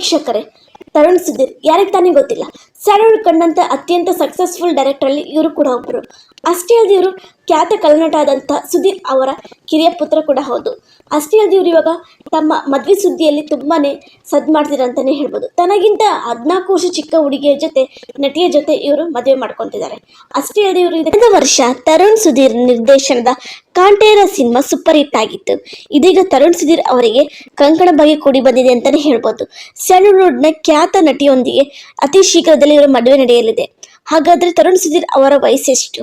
ವೀಕ್ಷಕರೇ ತರುಣ್ ಸುಧೀರ್ ಯಾರಿಗೆ ತಾನೇ ಗೊತ್ತಿಲ್ಲ. ಸರಳ ಕಂಡಂತ ಅತ್ಯಂತ ಸಕ್ಸಸ್ಫುಲ್ ಡೈರೆಕ್ಟರಲ್ಲಿ ಇವರು ಕೂಡ ಒಬ್ಬರು ಅಷ್ಟೇ ಅಲ್ಲದೆ ಇವರು ಖ್ಯಾತ ಕಲನಟ ಆದಂಥ ಸುಧೀರ್ ಅವರ ಕಿರಿಯ ಪುತ್ರ ಕೂಡ ಹೌದು. ಅಷ್ಟೇ ಅಲ್ಲದೆ ಇವರು ಇವಾಗ ತಮ್ಮ ಮದುವೆ ಸುದ್ದಿಯಲ್ಲಿ ತುಂಬಾನೇ ಸದ್ ಮಾಡ್ತಿರ ಅಂತಾನೆ ಹೇಳ್ಬೋದು. ತನಗಿಂತ ಹದಿನಾಲ್ಕು ವರ್ಷ ಚಿಕ್ಕ ಹುಡುಗಿಯ ಜೊತೆ, ನಟಿಯ ಜೊತೆ ಇವರು ಮದುವೆ ಮಾಡ್ಕೊಂತಿದ್ದಾರೆ ಅಷ್ಟೇ ಅಲ್ಲದೆ ಇವರು ಕಳೆದ ವರ್ಷ ತರುಣ್ ಸುಧೀರ್ ನಿರ್ದೇಶನದ ಕಾಂಟೇರ ಸಿನಿಮಾ ಸೂಪರ್ ಹಿಟ್ ಆಗಿತ್ತು. ಇದೀಗ ತರುಣ್ ಸುಧೀರ್ ಅವರಿಗೆ ಕಂಕಣ ಬಗೆ ಕೂಡಿ ಬಂದಿದೆ ಅಂತಾನೆ ಹೇಳ್ಬೋದು. ಸ್ಯಾಂಡಲ್ವುಡ್ನ ಖ್ಯಾತ ನಟಿಯೊಂದಿಗೆ ಅತಿ ಶೀಘ್ರದಲ್ಲಿ ಇವರ ಮದುವೆ ನಡೆಯಲಿದೆ. ಹಾಗಾದ್ರೆ ತರುಣ್ ಸುಧೀರ್ ಅವರ ವಯಸ್ಸೆಷ್ಟು?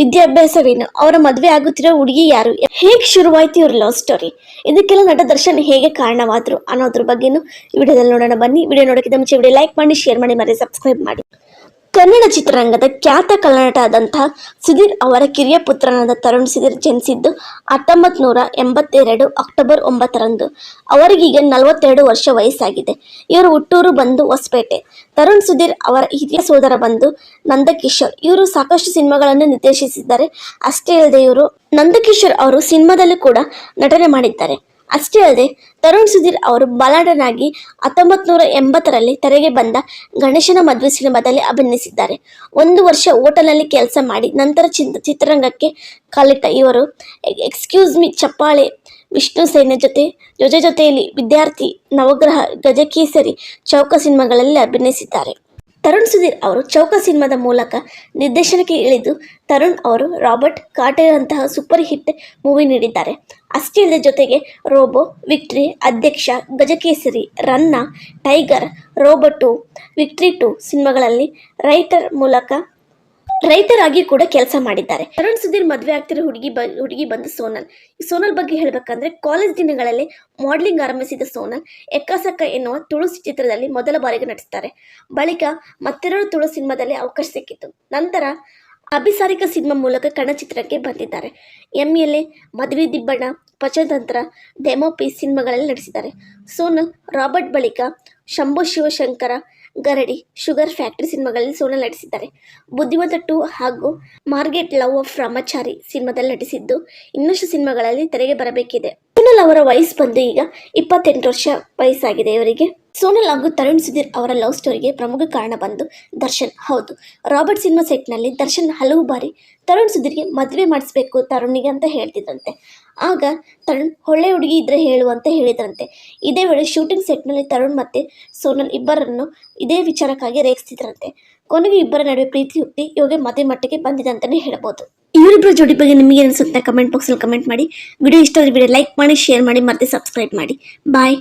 ವಿದ್ಯಾಭ್ಯಾಸವೇನು? ಅವರ ಮದುವೆ ಆಗುತ್ತಿರೋ ಹುಡುಗಿ ಯಾರು? ಹೇಗೆ ಶುರುವಾಯ್ತು ಇವ್ರ ಲವ್ ಸ್ಟೋರಿ ಇದಕ್ಕೆಲ್ಲ ನಟ ದರ್ಶನ್ ಹೇಗೆ ಕಾರಣವಾದ್ರು ಅನ್ನೋದ್ರ ಬಗ್ಗೆನು ಈ ವಿಡಿಯೋದಲ್ಲಿ ನೋಡೋಣ. ಬನ್ನಿ, ವಿಡಿಯೋ ನೋಡೋಕ್ಕಿಂತ ಮುಂಚೆ ವಿಡಿಯೋ ಲೈಕ್ ಮಾಡಿ ಶೇರ್ ಮಾಡಿ ಮತ್ತೆ ಸಬ್ಸ್ಕ್ರೈಬ್ ಮಾಡಿ. ಕನ್ನಡ ಚಿತ್ರರಂಗದ ಖ್ಯಾತ ಕನ್ನಡ ಸುಧೀರ್ ಅವರ ಕಿರಿಯ ಪುತ್ರನಾದ ತರುಣ್ ಸುಧೀರ್ ಜನಿಸಿದ್ದು ಹತ್ತೊಂಬತ್ತು ನೂರ ಎಂಬತ್ತೆರಡು ಅಕ್ಟೋಬರ್ ಒಂಬತ್ತರಂದು. ಅವರಿಗೀಗ ನಲವತ್ತೆರಡು ವರ್ಷ ವಯಸ್ಸಾಗಿದೆ. ಇವರು ಹುಟ್ಟೂರು ಬಂದು ಹೊಸಪೇಟೆ. ತರುಣ್ ಸುಧೀರ್ ಅವರ ಹಿರಿಯ ಸೋದರ ಬಂದು ನಂದಕಿಶೋರ್. ಇವರು ಸಾಕಷ್ಟು ಸಿನಿಮಾಗಳನ್ನು ನಿರ್ದೇಶಿಸಿದ್ದಾರೆ. ಅಷ್ಟೇ ಅಲ್ಲದೆ ಇವರು ನಂದಕಿಶೋರ್ ಅವರು ಸಿನಿಮಾದಲ್ಲೂ ಕೂಡ ನಟನೆ ಮಾಡಿದ್ದಾರೆ. ಅಷ್ಟೇ ಅಲ್ಲದೆ ತರುಣ್ ಸುಧೀರ್ ಅವರು ಬಲಾಢನಾಗಿ ಹತ್ತೊಂಬತ್ತು ನೂರ ಎಂಬತ್ತರಲ್ಲಿ ತೆರೆಗೆ ಬಂದ ಗಣೇಶನ ಮದುವೆ ಸಿನಿಮಾದಲ್ಲಿ ಅಭಿನಯಿಸಿದ್ದಾರೆ. ಒಂದು ವರ್ಷ ಹೋಟೆಲ್ನಲ್ಲಿ ಕೆಲಸ ಮಾಡಿ ನಂತರ ಚಿತ್ ಚಿತ್ರರಂಗಕ್ಕೆ ಕಾಲಿಟ್ಟ ಇವರು ಎಕ್ಸ್ಕ್ಯೂಸ್ ಮಿ ಚಪ್ಪಾಳೆ, ವಿಷ್ಣು ಸೇನೆ ಜೊತೆ ಜೊತೆ ಜೊತೆಯಲ್ಲಿ ವಿದ್ಯಾರ್ಥಿ ನವಗ್ರಹ ಗಜಕೇಸರಿ ಚೌಕ ಸಿನಿಮಾಗಳಲ್ಲಿ ಅಭಿನಯಿಸಿದ್ದಾರೆ. ತರುಣ್ ಸುಧೀರ್ ಅವರು ಚೌಕ ಸಿನಿಮಾದ ಮೂಲಕ ನಿರ್ದೇಶನಕ್ಕೆ ಇಳಿದು ತರುಣ್ ಅವರು ರಾಬರ್ಟ್ ಕಾಟೇರ್ ಅಂತಹ ಸೂಪರ್ ಹಿಟ್ ಮೂವಿ ನೀಡಿದ್ದಾರೆ. ಅಷ್ಟೇ ಜೊತೆಗೆ robo, victory, Adhyaksha, Gajakesari, Ranna, tiger robo two, victory two ಸಿನಿಮಾಗಳಲ್ಲಿ ರೈಟರ್ ಮೂಲಕ ರೈಟರ್ ಆಗಿ ಕೂಡ ಕೆಲಸ ಮಾಡಿದ್ದಾರೆ. ತರುಣ್ ಸುಧೀರ್ ಮದುವೆ ಆಗ್ತಿರೋ ಹುಡುಗಿ ಹುಡುಗಿ ಬಂದು ಸೋನಲ್. ಸೋನಲ್ ಬಗ್ಗೆ ಹೇಳ್ಬೇಕಂದ್ರೆ ಕಾಲೇಜ್ ದಿನಗಳಲ್ಲಿ ಮಾಡಲಿಂಗ್ ಆರಂಭಿಸಿದ ಸೋನಲ್, ಎಕ್ಕಸಕ್ಕ ಎನ್ನುವ ತುಳು ಚಿತ್ರದಲ್ಲಿ ಮೊದಲ ಬಾರಿಗೆ ನಟಿಸ್ತಾರೆ. ಬಳಿಕ ಮತ್ತೆರಡು ತುಳು ಸಿನಿಮಾದಲ್ಲಿ ಅವಕಾಶ ಸಿಕ್ಕಿತು ನಂತರ ಅಭಿಸಾರಿಕ ಸಿನಿಮಾ ಮೂಲಕ ಕನ್ನಡ ಚಿತ್ರಕ್ಕೆ ಬಂದಿದ್ದಾರೆ. ಎಂ ಎಲ್ ಎ ಮದುವೆ ದಿಬ್ಬಣ್ಣ ಪಚತಂತ್ರ ಡೆಮೋ ಪೀಸ್ ಸಿನಿಮಾಗಳಲ್ಲಿ ನಟಿಸಿದ್ದಾರೆ. ಸೋನಲ್, ರಾಬರ್ಟ್ ಬಳಿಕ ಶಂಭು ಶಿವಶಂಕರ ಗರಡಿ, ಶುಗರ್ ಫ್ಯಾಕ್ಟರಿ ಸಿನಿಮಾಗಳಲ್ಲಿ ಸೋನಲ್ ನಟಿಸಿದ್ದಾರೆ. ಬುದ್ಧಿವಂತ ಟು ಹಾಗೂ ಮಾರ್ಗೆಟ್ ಲವ್ ಆಫ್ ರಾಮಾಚಾರಿ ಸಿನಿಮಾದಲ್ಲಿ ನಟಿಸಿದ್ದು. ಇನ್ನಷ್ಟು ಸಿನಿಮಾಗಳಲ್ಲಿ ತೆರೆಗೆ ಬರಬೇಕಿದೆ. ಸೋನಲ್ ಅವರ ವಯಸ್ಸು ಬಂದು ಈಗ ಇಪ್ಪತ್ತೆಂಟು ವರ್ಷ ವಯಸ್ಸಾಗಿದೆ ಇವರಿಗೆ. ಸೋನಲ್ ಹಾಗೂ ತರುಣ್ ಸುಧೀರ್ ಅವರ ಲವ್ ಸ್ಟೋರಿಗೆ ಪ್ರಮುಖ ಕಾರಣ ಬಂದು ದರ್ಶನ್. ಹೌದು, ರಾಬರ್ಟ್ ಸಿನಿಮಾ ಸೆಟ್ನಲ್ಲಿ ದರ್ಶನ್ ಹಲವು ಬಾರಿ ತರುಣ್ ಸುಧೀರ್ಗೆ ಮದುವೆ ಮಾಡಿಸ್ಬೇಕು ತರುಣಿಗೆ ಅಂತ ಹೇಳ್ತಿದ್ರಂತೆ. ಆಗ ತರುಣ್ ಒಳ್ಳೆ ಹುಡುಗಿ ಇದ್ರೆ ಹೇಳು ಅಂತ ಹೇಳಿದ್ರಂತೆ. ಇದೇ ವೇಳೆ ಶೂಟಿಂಗ್ ಸೆಟ್ನಲ್ಲಿ ತರುಣ್ ಮತ್ತೆ ಸೋನಲ್ ಇಬ್ಬರನ್ನು ಇದೇ ವಿಚಾರಕ್ಕಾಗಿ ರೇಗಿಸ್ತಿದ್ರಂತೆ. ಕೊನೆಗೆ ಇಬ್ಬರ ನಡುವೆ ಪ್ರೀತಿ ಹುಟ್ಟಿ ಇವಾಗ ಮದುವೆ ಮಟ್ಟಿಗೆ ಬಂದಿದೆ ಅಂತಲೇ ಹೇಳ್ಬೋದು. ಇವರಿಬ್ಬರ ಜೋಡಿ ಬಗ್ಗೆ ನಿಮಗೆ ಅನಿಸುತ್ತೆ ಕಮೆಂಟ್ ಬಾಕ್ಸಲ್ಲಿ ಕಮೆಂಟ್ ಮಾಡಿ. ವಿಡಿಯೋ ಇಷ್ಟ ಆದರೆ ವಿಡಿಯೋ ಲೈಕ್ ಮಾಡಿ ಶೇರ್ ಮಾಡಿ, ಮತ್ತೆ ಸಬ್ಸ್ಕ್ರೈಬ್ ಮಾಡಿ. ಬಾಯ್